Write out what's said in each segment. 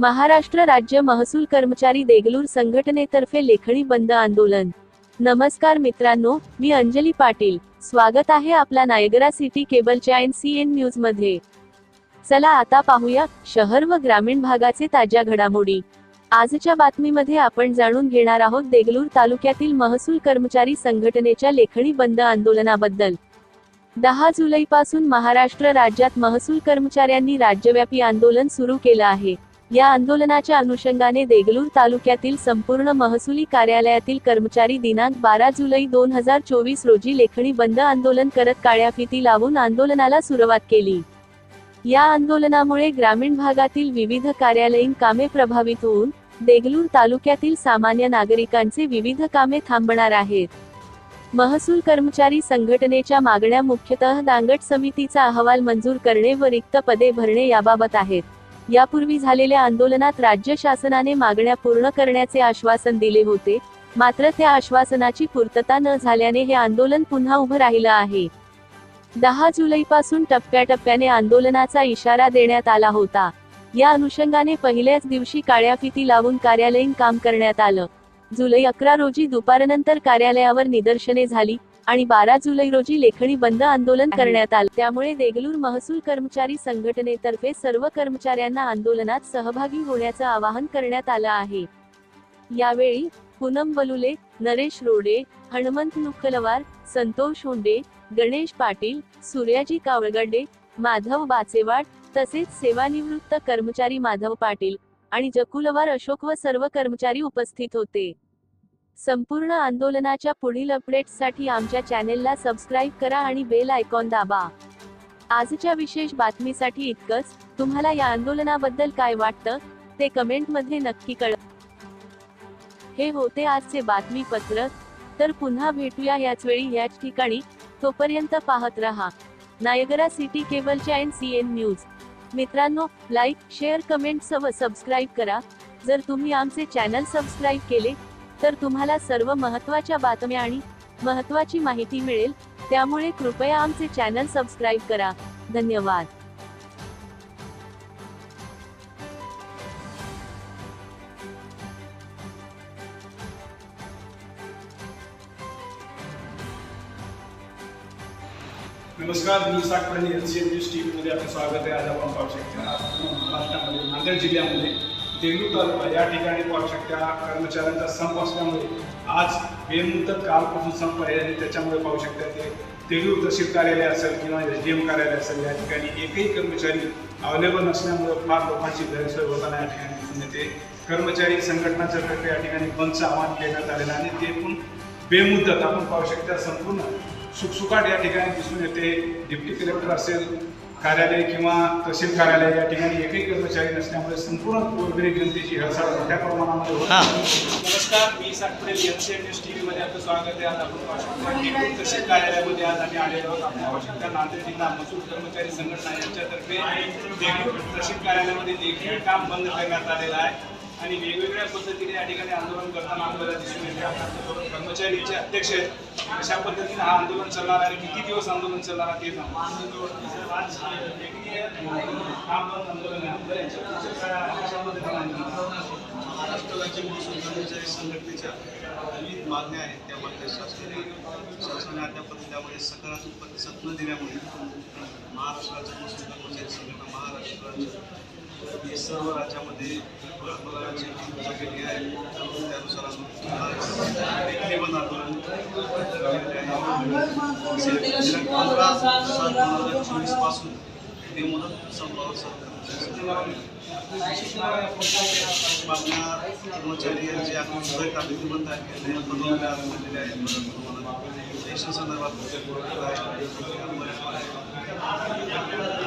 महाराष्ट्र राज्य महसूल कर्मचारी देगलूर संघटनेतर्फे लेखणी बंद आंदोलन. नमस्कार मित्रांनो मी अंजली पाटील. स्वागत आहे आपला नायगरा सिटी केबलच्या एन सी एन न्यूजमध्ये चला आता पाहूया शहर व ग्रामीण भागाचे ताज्या घडामोडी. आजच्या बातमीमध्ये आपण जाणून घेणार आहोत देगलूर तालुक्यातील महसूल कर्मचारी संघटनेच्या लेखणी बंद आंदोलनाबद्दल. दहा जुलैपासून महाराष्ट्र राज्यात महसूल कर्मचाऱ्यांनी राज्यव्यापी आंदोलन सुरू केलं आहे. या आंदोलनाच्या अनुषंगाने देगलूर तालुक्यातील संपूर्ण महसुली कार्यालयातील कर्मचारी दिनांक बारा जुलै दोन हजार चोवीस रोजी लेखणी बंद आंदोलन करत काळ्या फिती लावून आंदोलनाला सुरुवात केली. या आंदोलनामुळे ग्रामीण भागातील विविध कार्यालयीन कामे प्रभावित होऊन देगलूर तालुक्यातील सामान्य नागरिकांचे विविध कामे थांबणार आहेत. महसूल कर्मचारी संघटनेच्या मागण्या मुख्यतः दांगट समितीचा अहवाल मंजूर करणे व रिक्त पदे भरणे याबाबत आहेत. यापूर्वी झालेल्या आंदोलनात राज्य शासनाने मागण्या पूर्ण करण्याचे आश्वासन दिले होते मात्र त्या आश्वासनाची पूर्तता न झाल्याने हे आंदोलन पुन्हा उभं राहिलं आहे. दहा जुलैपासून टप्प्याटप्प्याने आंदोलनाचा इशारा देण्यात आला होता. या अनुषंगाने पहिल्याच दिवशी काळ्या फिती लावून कार्यालयीन काम करण्यात आलं. जुलै अकरा रोजी दुपारनंतर कार्यालयावर निदर्शने झाली आणि बारा जुलै रोजी लेखणी बंद आंदोलन करण्यात आलं. त्यामुळे देगलूर महसूल कर्मचारी संघटनेतर्फे सर्व कर्मचाऱ्यांना आंदोलनात सहभागी होण्याचं आवाहन करण्यात आलं आहे. यावेळी पूनम बलुले नरेश रोडे हनुमंत नुक्कलवार संतोष हुंडे गणेश पाटील सूर्याजी कावळगड्डे माधव बाचेवाड तसेच सेवानिवृत्त कर्मचारी माधव पाटील आणि जकुलवार अशोक व सर्व कर्मचारी उपस्थित होते. संपूर्ण आंदोलनाच्या पुढील अपडेट्ससाठी आमच्या चॅनेलला सबस्क्राईब करा आणि बेल आयकॉन दाबा. आजच्या विशेष बातमीसाठी इतकंच. तुम्हाला या आंदोलनाबद्दल काय वाटतं ते कमेंटमध्ये नक्की कळ. हे होते आजचे बातमीपत्र. तर पुन्हा भेटूया याच वेळी याच ठिकाणी. तोपर्यंत पाहत रहा. नायगरा सिटी केबलच्या एन सी एन न्यूज. मित्रांनो लाईक शेअर कमेंट सव सबस्क्राईब करा. जर तुम्ही आमचे चॅनल सबस्क्राईब केले तर तुम्हाला सर्व महत्त्वाच्या बातम्या आणि महत्त्वाची माहिती मिळेल. त्यामुळे कृपया आमचे चॅनल सबस्क्राईब करा. धन्यवाद. नमस्कार मी Sakpani N C M news T व्हीमध्ये आपलं स्वागत आहे. आज आपण पाहू शकता महाराष्ट्रामध्ये नांदेड जिल्ह्यामध्ये देगलूर तालुका या ठिकाणी पाहू शकता कर्मचाऱ्यांचा संप असल्यामुळे आज बेमुदत कालपासून संप आहे आणि त्याच्यामुळे पाहू शकता ते देगलूर तहसील कार्यालय असेल किंवा एस डी एम कार्यालय असेल या ठिकाणी एकही कर्मचारी अवेलेबल नसल्यामुळे फार लोकांची गैरसोय होताना या ठिकाणी दिसून येते. कर्मचारी संघटनाच्या या ठिकाणी बंदचं आवाहन देण्यात आलेलं आहे आणि ते पण बेमुदत आपण पाहू शकता संपूर्ण सुखसुखाट या ठिकाणी दिसून येते. डिप्टी कलेक्टर असेल कार्यालय किंवा तहसील कार्यालय या ठिकाणी एकही कर्मचारी नसल्यामुळे संपूर्ण गोरगरीब जनतेची हळसाळ मोठ्या प्रमाणामध्ये होत. नमस्कार मी Satpure N C news T व्हीमध्ये आपलं स्वागत आहे. आज आपण तहसील कार्यालयामध्ये आज आम्ही आलेलो आहोत. शकता नांदेड जिल्हा महसूल कर्मचारी संघटना यांच्यातर्फे तहसील कार्यालयामध्ये देखील काम बंद करण्यात आलेलं आहे. आणि वेगवेगळ्या पद्धतीने या ठिकाणी आंदोलन करताना आपल्याला दिसून येते. कर्मचारीचे अध्यक्ष आहेत. अशा पद्धतीने हा आंदोलन चालणार आहे? आणि किती दिवस आंदोलन चालणार आहे ते आंदोलन महाराष्ट्र राज्य महसूल कर्मचारी संघटनेच्या विविध मागण्या आहेत. त्यामध्ये मागण्या शासनाने शासनाने अद्यापर्यंत त्यामध्ये सकारात्मक प्रतिसाद न दिल्यामुळे महाराष्ट्र राज्य महसूल कर्मचारी संघटना महाराष्ट्र राज्य सर्व राज्यामध्ये आंदोलनाची घोषणा केली आहे त्यानुसार आम्ही आंदोलन पंधरा सात दोन हजार चोवीसपासून ते मुदत संपावर सरकार कर्मचारी यांचे आपण सगळे कागदपत्र आहेत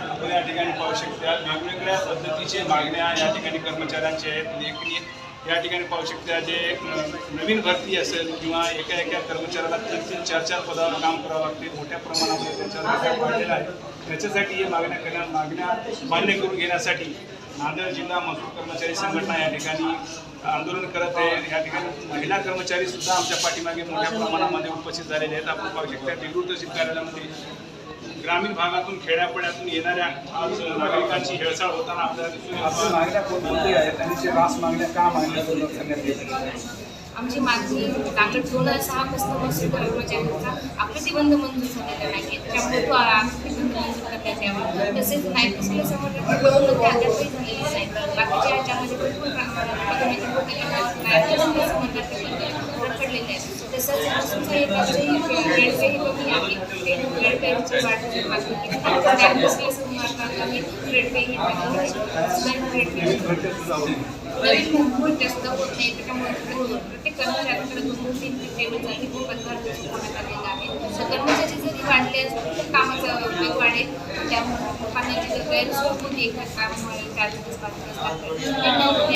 आपण या ठिकाणी पाहू शकता वेगवेगळ्या पद्धतीचे मागण्या या ठिकाणी कर्मचाऱ्यांचे आहेत. लेखनी या ठिकाणी पाहू शकता जे नवीन भरती असेल किंवा एका एका कर्मचाऱ्याला तीन तीन चार चार पदावर काम करावं लागते मोठ्या प्रमाणामध्ये त्यांच्यावर रोजगार वाढलेला आहे. त्याच्यासाठी हे मागण्या करण्या मागण्या मान्य करून घेण्यासाठी नांदेड जिल्हा महसूल कर्मचारी संघटना या ठिकाणी आंदोलन करत आहे. या ठिकाणी महिला कर्मचारी सुद्धा आमच्या पाठीमागे मोठ्या प्रमाणामध्ये उपस्थित झालेले आहेत. आपण पाहू शकता देगलूर तहसील कार्यालयामध्ये ग्रामीण भागातून खेड्यापाड्यातून येणाऱ्या आज नागरिकांची हेळसाळ होताना आपल्याला दिसून येत आपल्या आहे. मागण्या कोणकोणत्या आहेत? आणि ते रास मागण्या का मागण्या करण्यात येत आहेत? आमची मागणी लागलं दोन हजार सहापासून महसूल कर्मचाऱ्यांचा अप्रतिबंध मंजूर झालेला नाही. त्यामुळे तो अप्रतिबंध मंजूर करण्यात यावा तसेच नायकुसला समोर अद्यापही झालेली नाही बाकीच्या याच्यामध्ये भरपूर प्रमाणात पदोन्नती होते नायकुसला समोर रखडलेले आहेत तसंच महसूलच्या एकाचेही कमी आहे वाढ कमी नवीन जास्त होत नाही त्याच्यामुळे प्रत्येक कर्मचाऱ्यांकडे दोन तीन तीन टेबलसाठी पदभार ठेवण्यात आलेला आहे कर्मचारी जरी वाढले असतील तर कामाचा वेग वाढेल त्यामुळे पाण्याची जर गैरसोय चार दिवस पाच दिवस